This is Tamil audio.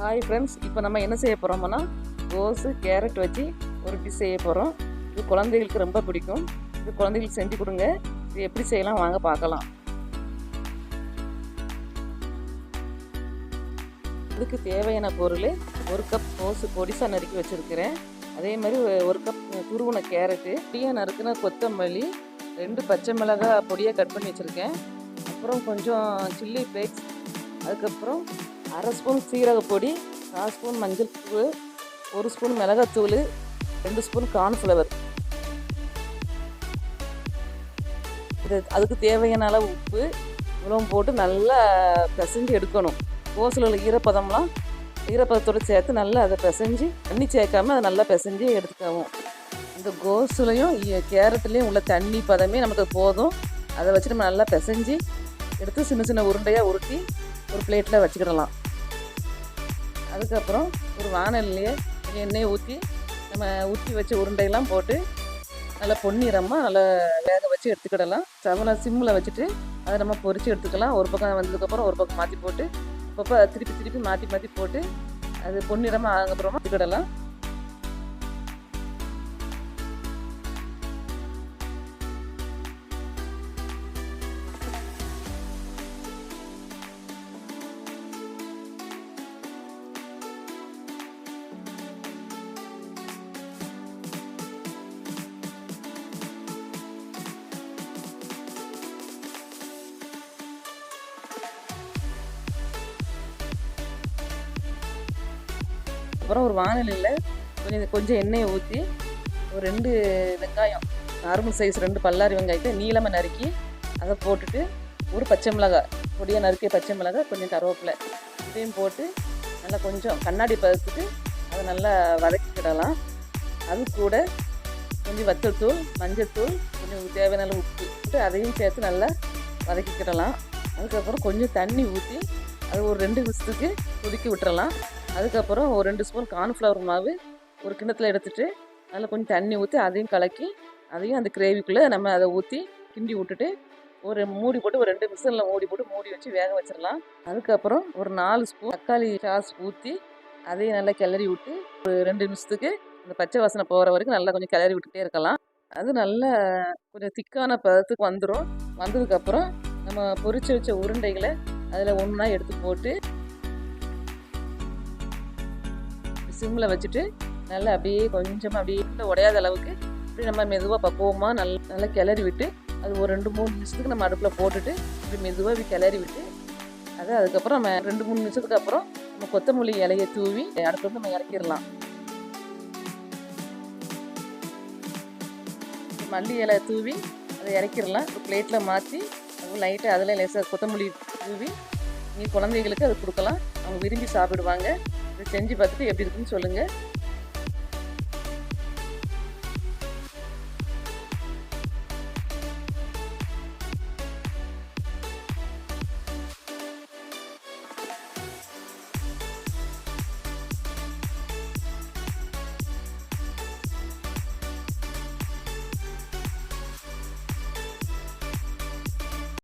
ஹாய் ஃப்ரெண்ட்ஸ் இப்போ நம்ம என்ன செய்ய போகிறோம்னா கோஸு கேரட் வச்சு ஒரு டிஷ் செய்ய போகிறோம் இது குழந்தைகளுக்கு ரொம்ப பிடிக்கும். இது குழந்தைகளுக்கு செஞ்சு கொடுங்க. இது எப்படி செய்யலாம் வாங்க பார்க்கலாம். இதுக்கு தேவையான பொருள் ஒரு கப் கோஸு பொடிசாக நறுக்கி வச்சுருக்கிறேன். அதே மாதிரி ஒரு கப் துருவின கேரட்டு பொடியாக நறுக்குன கொத்தமல்லி ரெண்டு பச்சை மிளகாய் பொடியாக கட் பண்ணி வச்சுருக்கேன். அப்புறம் கொஞ்சம் சில்லி ஃப்ளேக்ஸ் அதுக்கப்புறம் அரை ஸ்பூன் சீரக பொடி கால் ஸ்பூன் மஞ்சள் தூள் ஒரு ஸ்பூன் மிளகாத்தூள் ரெண்டு ஸ்பூன் கார்ன்ஃப்ளவர். இது அதுக்கு தேவையான அளவு உப்பு இவ்வளவும் போட்டு நல்லா பிசைஞ்சு எடுக்கணும். கோசில் உள்ள ஈரப்பதம்லாம் ஈரப்பதத்தோடு சேர்த்து நல்லா அதை பிசைஞ்சு தண்ணி சேர்க்காம அதை நல்லா பிசைஞ்சு எடுத்துக்கவும். இந்த கோசுலையும் கேரட்லேயும் உள்ள தண்ணி பதமே நமக்கு போதும். அதை வச்சு நம்ம நல்லா பிசைஞ்சு எடுத்து சின்ன சின்ன உருண்டையாக உருட்டி ஒரு பிளேட்டில் வச்சுக்கிடலாம். அதுக்கப்புறம் ஒரு வானல்லையே எண்ணெயை ஊற்றி நம்ம ஊற்றி வச்ச உருண்டையெல்லாம் போட்டு நல்லா பொன்னிறமாக நல்லா வேக வச்சு எடுத்துக்கிடலாம். சவன சிம்மில் வச்சுட்டு அதை நம்ம பொறிச்சு எடுத்துக்கலாம். ஒரு பக்கம் வந்ததுக்கப்புறம் ஒரு பக்கம் மாற்றி போட்டு அப்பப்போ திருப்பி திருப்பி மாற்றி மாற்றி போட்டு அது பொன்னிறமாக ஆனதுக்கப்புறமா எடுத்துக்கிடலாம் அப்புறம் ஒரு வானலியில் கொஞ்சம் கொஞ்சம் எண்ணெயை ஊற்றி ஒரு ரெண்டு வெங்காயம் நார்மல் சைஸ் ரெண்டு பல்லாரி வெங்காயத்தை நீளமாக நறுக்கி அதை போட்டுட்டு ஒரு பச்சை மிளகாய் பொடியாக நறுக்கிய பச்சை மிளகாய் கொஞ்சம் கருவேப்பிலை இதையும் போட்டு நல்லா கொஞ்சம் கண்ணாடி பதத்துட்டு அதை நல்லா வதக்கிக்கிடலாம் அது கூட கொஞ்சம் வத்தல் தூள் மஞ்சள் தூள் கொஞ்சம் தேவையான அளவு உப்பு போட்டு அதையும் சேர்த்து நல்லா வதக்கிக்கிடலாம் அதுக்கப்புறம் கொஞ்சம் தண்ணி ஊற்றி அது ஒரு ரெண்டு விசத்துக்கு கொதிக்க விட்டுறலாம். அதுக்கப்புறம் ஒரு ரெண்டு ஸ்பூன் கார்ன்ஃப்ளவர் மாவு ஒரு கிண்ணத்தில் எடுத்துகிட்டு அதில் கொஞ்சம் தண்ணி ஊற்றி அதையும் கலக்கி அதையும் அந்த கிரேவிக்குள்ளே நம்ம அதை ஊற்றி கிண்டி விட்டுட்டு ஒரு மூடி போட்டு ஒரு ரெண்டு மிஷினில் மூடி போட்டு மூடி வச்சு வேக வச்சிடலாம். அதுக்கப்புறம் ஒரு நாலு ஸ்பூன் தக்காளி சாஸ் ஊற்றி அதையும் நல்லா கிளறி விட்டு ஒரு ரெண்டு நிமிஷத்துக்கு அந்த பச்சை வாசனை போகிற வரைக்கும் நல்லா கொஞ்சம் கிளறி விட்டுட்டே இருக்கலாம். அது நல்லா கொஞ்சம் திக்கான பதத்துக்கு வந்துடும் வந்ததுக்கப்புறம் நம்ம பொரிச்சு வச்ச உருண்டைகளை அதில் ஒன்றா எடுத்து போட்டு சிம்மில் வச்சுட்டு நல்லா அப்படியே கொஞ்சமாக அப்படியே உடையாத அளவுக்கு இப்படி நம்ம மெதுவாக பக்குவமாக நல் நல்லா கிளறி விட்டு அது ஒரு ரெண்டு மூணு நிமிஷத்துக்கு நம்ம அடுப்பில் போட்டுட்டு இப்படி மெதுவாக இப்படி கிளறி விட்டு அதை அதுக்கப்புறம் நம்ம ரெண்டு மூணு நிமிஷத்துக்கு அப்புறம் நம்ம கொத்தமல்லி இலையை தூவி அடுப்பில் நம்ம இறக்கிடலாம். மல்லி இலை தூவி அதை இறக்கிடலாம். ஒரு பிளேட்டில் மாற்றி லைட்டாக அதில் லேசாக கொத்தமல்லி தூவி நீ குழந்தைகளுக்கு அது கொடுக்கலாம். அவங்க விரும்பி சாப்பிடுவாங்க. இதை செஞ்சு பார்த்துட்டு எப்படி இருக்குன்னு சொல்லுங்கள்